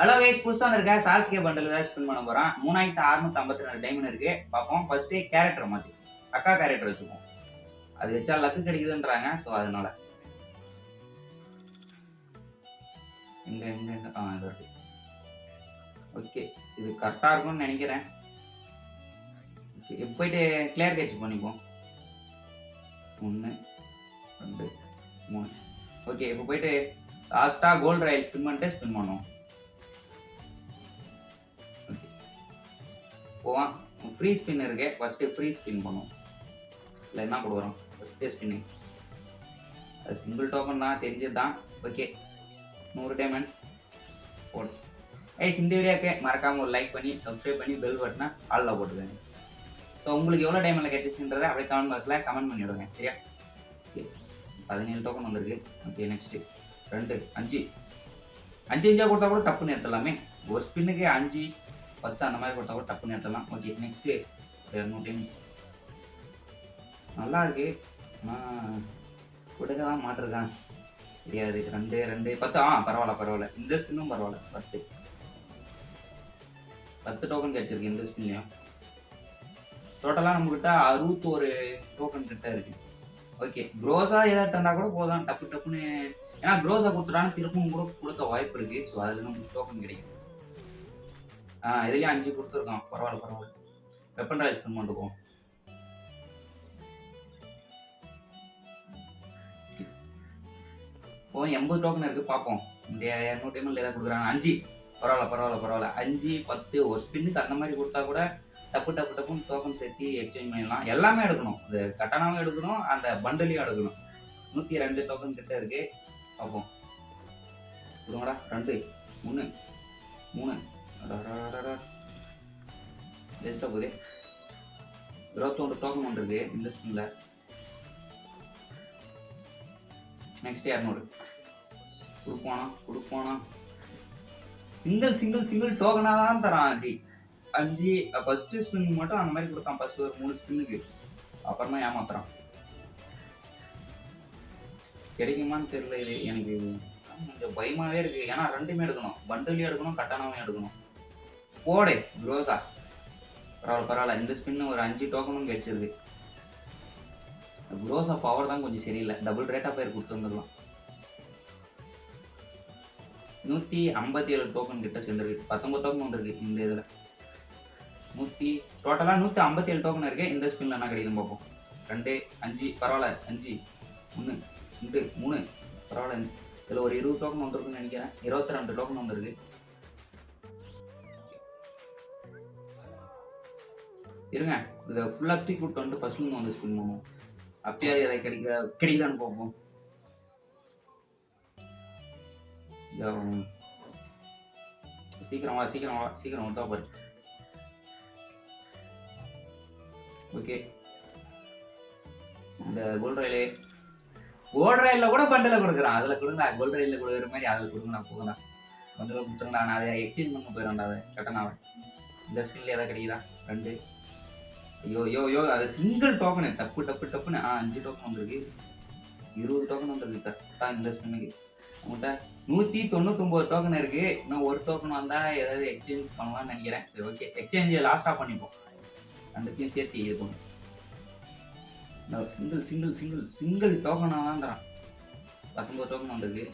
Hello guys புதுசாக இருக்க Sasuke bundle தான் ஸ்பின் பண்ண போகிறோம் மூணாயிரத்து அறுநூத்தி ஐம்பத்தி ரெண்டு டைமண்ட் இருக்கு. பார்ப்போம். ஃபர்ஸ்டே கேரக்டர் மாற்றி அக்கா கேரக்டர் வச்சுப்போம் அது வச்சா லக்கு கிடைக்குதுன்றாங்க. ஸோ அதனால. எங்க எங்க எங்க ஆ இது இருக்கு. ஓகே இது கரெக்டாக இருக்கும்னு நினைக்கிறேன். ஓகே இப்போ போயிட்டு கிளியர் கேட்ச் பண்ணிப்போம். ஒன்று ரெண்டு மூணு. ஓகே இப்போ போயிட்டு லாஸ்ட்டாக கோல்டு ராயல் ஸ்பின் பண்ணிட்டு ஸ்பின் பண்ணுவோம். ஃப்ரீ ஸ்பின் இருக்கு. ஃபஸ்ட்டு ஃப்ரீ ஸ்பின் பண்ணுவோம் இல்லை என்ன கொடுக்குறோம் ஃபஸ்ட்டு ஸ்பின்னிங் அது சிங்கிள் டோக்கன் தான் தெரிஞ்சது தான் ஓகே நூறு டைமண்ட் போடு. ஏய் இந்த வீடியோக்கு மறக்காமல் ஒரு லைக் பண்ணி சப்ஸ்கிரைப் பண்ணி பெல் பட்டனை ஆளில் போட்டுக்கோங்க. ஸோ உங்களுக்கு எவ்வளோ டைமில் கிடைச்சிச்சுன்றதை அப்படியே கமெண்ட் பாக்ஸில் கமெண்ட் பண்ணி விடுங்க. சரியா? ஓகே பதினேழு டோக்கன் வந்திருக்கு. ஓகே நெக்ஸ்ட்டு ரெண்டு அஞ்சு. அஞ்சு அஞ்சாக கொடுத்தா கூட டப்புன்னு எடுத்துடலாமே. ஒரு ஸ்பின்னுக்கு அஞ்சு பத்து அந்த மாதிரி கொடுத்தா கூட டப்புன்னு எடுத்துடலாம். ஓகே நெக்ஸ்ட்டு இரநூறு நல்லா இருக்கு. ஆனால் கொடுக்க தான் மாட்டிருக்கான். தெரியாது. ரெண்டு ரெண்டு பத்து. ஆ பரவாயில்ல பரவாயில்ல. இந்த ஸ்பின்னும் பரவாயில்ல. பத்து. பத்து டோக்கன் கிடைச்சிருக்கு இந்த ஸ்பின்லையும் டோட்டலாக நம்மக்கிட்ட அறுபத்தோரு டோக்கன் கிட்ட இருக்கு. ஓகே க்ரோஸா ஏதாவது தந்தா கூட போதும். டப்பு டப்புன்னு. ஏன்னா க்ரோஸா கொடுத்துட்டாலும் திருப்பவும் கூட கொடுக்க வாய்ப்பு இருக்கு. ஸோ அதில் நமக்கு டோக்கன் கிடைக்கும். ஆ இதுலயும் அஞ்சு கொடுத்துருக்கோம் பரவாயில்ல பரவாயில்ல. வெப்பன் ராஜ் ஸ்பின் பண்ணிட்டு இப்போ எண்பது டோக்கன் இருக்கு பார்ப்போம். இந்த இரநூறு டைமில் எதாவது கொடுக்குறாங்க. அஞ்சு. பரவாயில்ல பரவாயில்ல பரவாயில்ல. அஞ்சு பத்து ஒரு ஸ்பின்னுக்கு அந்த மாதிரி கொடுத்தா கூட டப்பு டப்பு டப்புன்னு டோக்கன் சேர்த்து எக்ஸ்சேஞ்ச் பண்ணிடலாம். எல்லாமே எடுக்கணும். இந்த கட்டணமும் எடுக்கணும் அந்த பண்டலையும் எடுக்கணும். நூற்றி ரெண்டு டோக்கன் கிட்ட இருக்கு. பார்ப்போம். கொடுங்கடா. ரெண்டு. மூணு. மூணு. வேஸ்ட்டாக போகுது. இருபத்தொன்று டோக்கன் வந்துருக்கு இந்த ஸ்பின்ல நெக்ஸ்ட் இரநூறு. கொடுப்போனா கொடுப்போனா சிங்கிள் சிங்கிள் சிங்கிள் டோக்கனாக தான் தரான் அடி அஞ்சு ஃபர்ஸ்ட் ஸ்பின் மட்டும் அந்த மாதிரி கொடுத்தான். ஃபர்ஸ்ட் ஒரு மூணு ஸ்பின்னுக்கு அப்புறமா ஏமாத்துறான். கிடைக்குமான்னு தெரியல இது. எனக்கு கொஞ்சம் பயமாவே இருக்கு. ஏன்னா ரெண்டுமே எடுக்கணும். பண்டலையும் எடுக்கணும் கட்டணமும் எடுக்கணும். போடு க்ரோஸா பரவாயில்ல பரவாயில்ல. இந்த ஸ்பின்னு ஒரு அஞ்சு டோக்கனும் கிடைச்சிருக்கு க்ரோஸா பவர் தான் கொஞ்சம் சரியில்லை. டபுள் ரேட்டாக பேர் கொடுத்துருந்துடலாம். நூற்றி ஐம்பத்தி ஏழு டோக்கன் கிட்ட சேர்ந்துருக்கு. பத்தொம்பது டோக்கன் வந்திருக்கு இந்த இதில். நூற்றி டோட்டலாக நூற்றி ஐம்பத்தி ஏழு டோக்கன் இருக்கு. இந்த ஸ்பின்ல என்ன கிடைக்குதுன்னு பார்ப்போம். ரெண்டு அஞ்சு பரவாயில்ல அஞ்சு ஒன்று ரெண்டு மூணு. பரவாயில்ல இதில் ஒரு இருபது டோக்கன் வந்திருக்குன்னு நினைக்கிறேன். இருபத்தி ரெண்டு டோக்கன் வந்திருக்கு. இருங்க. இதை ஃபுல்லாக தூக்கி விட்டு வந்துட்டு ஃபர்ஸ்ட் வந்து ஸ்பின் பண்ணுவோம். அப்பயே இதை கிடைக்க கிடைக்குதான்னு பார்ப்போம். சீக்கிரம் வா சீக்கிரம் வா சீக்கிரம் வந்தா பாரு. ஓகே இந்த கோல்ட் ரயிலு கோல்ட் ரயிலில் கூட பண்டில் கொடுக்குறான். அதில் கொடுங்க கோல்ட் ரயிலில் கொடுக்குற மாதிரி அதில் கொடுங்கண்ணா போகலாம் பண்டில் கொடுத்துருங்க நான் அதை எக்ஸ்சேஞ்ச் பண்ண போயிடறேன்டா அதை. கட்டணாவை இந்த ஸ்கின்ல ஏதாவது கிடைக்குதா? ரெண்டு. ஐயோ யோ யோ அது சிங்கிள் டோக்கனு டப்பு டப்பு டப்புன்னு. ஆ அஞ்சு டோக்கன் வந்திருக்கு. இருபது டோக்கன் வந்திருக்கு கரெக்டாக இந்த ஸ்பின்னுக்கு உங்கள்கிட்ட நூற்றி தொண்ணூத்தொம்பது டோக்கன் இருக்கு. இன்னும் ஒரு டோக்கன் வந்தால் ஏதாவது எக்ஸ்சேஞ்ச் பண்ணலாம்னு நினைக்கிறேன். சரி ஓகே எக்ஸ்சேஞ்ச் லாஸ்ட்டாக பண்ணிப்போம். ரெண்டுத்தையும் சேர்த்து இது பண்ணும் சிங்கிள் சிங்கிள் சிங்கிள் சிங்கிள் டோக்கனாக தான் தரான். பத்தொம்பது டோக்கன் வந்திருக்கு.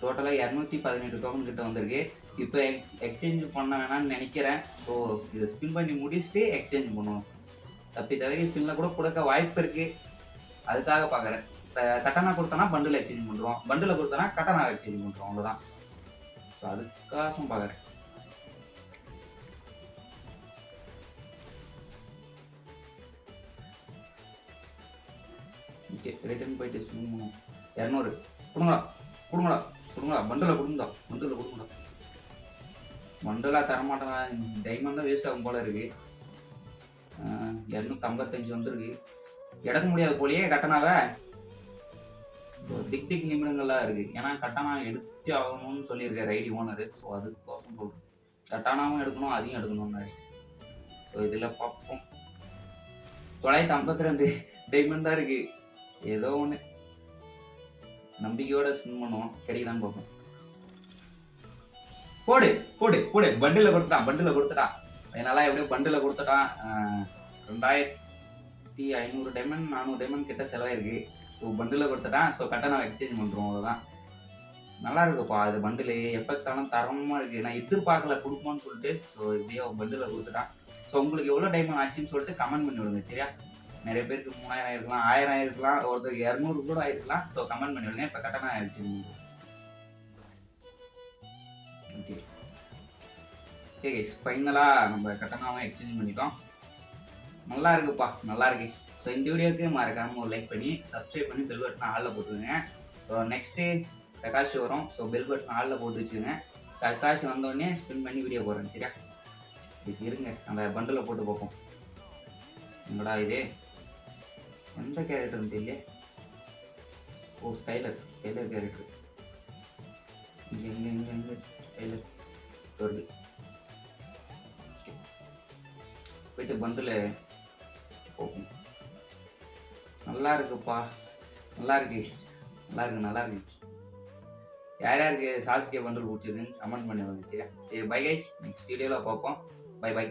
டோட்டலாக இரநூத்தி பதினெட்டு டோக்கன் கிட்ட வந்திருக்கு. இப்போ எக் எக்ஸ்சேஞ்ச் பண்ண வேணாம்னு நினைக்கிறேன். ஸோ இதை ஸ்பின் பண்ணி முடிச்சுட்டு எக்ஸ்சேஞ்ச் பண்ணுவோம். தப்பி தவிர ஸ்பின்னில் கூட கொடுக்க வாய்ப்பு இருக்கு. அதுக்காக பார்க்குறேன். கட்டணா கொடுத்தனா பண்டில் எக்ஸ்சேஞ்ச் பண்ணுறோம் பண்டில் கொடுத்தனா கட்டணா எக்ஸ்சேஞ்ச் பண்ணுறோம் அவ்வளோதான் ஸோ அதுக்காசும் பார்க்குறேன். ஓகே ரிட்டர்ன் போயிட்டு ஸ்பின் பண்ணுவோம். இரநூறு. கொடுங்களா கொடுங்களா கொடுங்களா மண்டல கொடுங்கடா மண்டல கொடுங்கடா. மண்டலா தரமாட்டேன் டைமண்ட் தான் வேஸ்ட் ஆகும் போல இருக்கு. இரநூத்தி ஐம்பத்தஞ்சு வந்திருக்கு. எடுக்க முடியாது போலயே கட்டணாவை டிக் டிக் நிமிடங்கள்லாம் இருக்கு. ஏன்னா கட்டணா எடுத்து ஆகணும்னு சொல்லியிருக்காரு ஐடி ஓனர் ஸோ அதுக்கோசம் சொல்றேன். கட்டணாவும் எடுக்கணும் அதையும் எடுக்கணும்னாரு ஸோ இதில் பார்ப்போம். தொள்ளாயிரத்தி ஐம்பத்தி ரெண்டு டைமண்ட் தான் இருக்கு. ஏதோ ஒன்று நம்பிக்கையோட ஸ்பின் பண்ணுவோம். கிடைக்குதான் பார்ப்போம். போடு போடு போடு. பண்டில் கொடுத்துட்டான் பண்டில் கொடுத்துட்டான். என்னால் எப்படியோ பண்டில் கொடுத்துட்டான். ரெண்டாயிரத்தி ஐநூறு டைமண்ட் நானூறு டைமண்ட் கிட்ட செலவாயிருக்கு. ஸோ பண்டில் கொடுத்துட்டான். ஸோ கட்டணம் எக்ஸ்சேஞ்ச் பண்ணுறோம் அவ்வளோதான் நல்லா இருக்குப்பா அது பண்டில் எஃபெக்டான தரமாக இருக்குது நான் எதிர்பார்க்கல கொடுப்போம்னு சொல்லிட்டு ஸோ இப்படியே பண்டில் கொடுத்துட்டான். ஸோ உங்களுக்கு எவ்வளோ டைமண்ட் ஆச்சுன்னு சொல்லிட்டு கமெண்ட் பண்ணி விடுங்க சரியா? நிறைய பேருக்கு மூணாயிரம் இருக்கலாம் ஆயிரம் இருக்கலாம் ஒருத்தருக்கு இரநூறு கூட ஆயிருக்கலாம். ஸோ கமெண்ட் பண்ணி விடுங்க. இப்போ கட்டணம் ஆயிடுச்சு ஓகே ஓகே கைஸ் ஃபைனலாக நம்ம கட்டணாவும் எக்ஸ்சேஞ்ச் பண்ணிட்டோம். நல்லா இருக்குப்பா நல்லா இருக்கு. ஸோ இந்த வீடியோக்கு மறக்காமல் ஒரு லைக் பண்ணி சப்ஸ்கிரைப் பண்ணி பெல் பட்டன் ஆளில் போட்டுருங்க ஸோ நெக்ஸ்ட்டு கக்காஷி வரும். ஸோ பெல் பட்டன் ஆளில் போட்டு வச்சுக்கோங்க. கக்காஷி வந்தோடனே ஸ்பின் பண்ணி வீடியோ போடுறேன் சரியா? இருங்க. அந்த பண்டில் போட்டு பார்ப்போம். என்னடா இது? எந்த கேரக்டர்னு தெரியல. ஓ ஸ்டைலர் ஸ்கைலர் கேரக்டர் இங்கே இங்கே இங்கே இங்கே. ஸ்டைலர் வருது. போயிட்டு பண்டில் போகும். நல்லா இருக்குப்பா. நல்லா இருக்கு. நல்லா இருக்கு நல்லா இருக்கு. யார் யாருக்கு சாஸ்கே பண்டில் பிடிச்சிருக்குன்னு கமெண்ட் பண்ணி வந்துச்சு சரி பை கைஸ் நெக்ஸ்ட் வீடியோவில் பார்ப்போம். By by